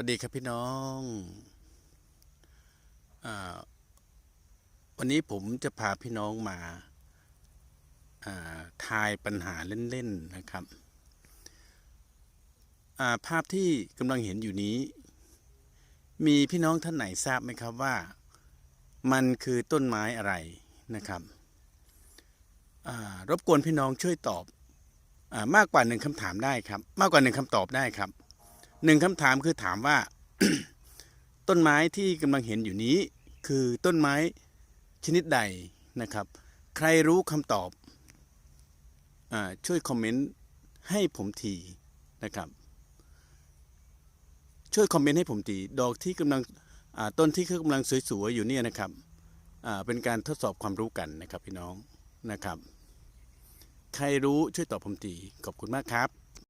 วัสดีครับพี่น้องอวันนี้ผมจะพาพี่น้องมาาทายปัญหาเล่นๆนะครับาภาพที่กำลังเห็นอยู่นี้ มีพี่น้องท่านไหนทราบไหมครับว่า มันคือต้นไม้อะไรนะครับรบกวนพี่น้องช่วยตอบอามากกว่าหนึ่งคำถามได้ครับ มากกว่าหนึ่งคำตอบได้ครับ หนึ่งคำถามคือถามว่า ต้นไม้ที่กำลังเห็นอยู่นี้ คือต้นไม้ชนิดใดนะครับ ใครรู้คำตอบอช่วยคอมเมนต์ให้ผมทีนะครับ ช่วยคอมเมนต์ให้ผมทีดอกที่กำลังต้นที่กำลังสวยๆอยู่เนี่ยนะครับเป็นการทดสอบความรู้กันนะครับพี่น้องนะครับ ใครรู้ช่วยตอบผมทีขอบคุณมากครับ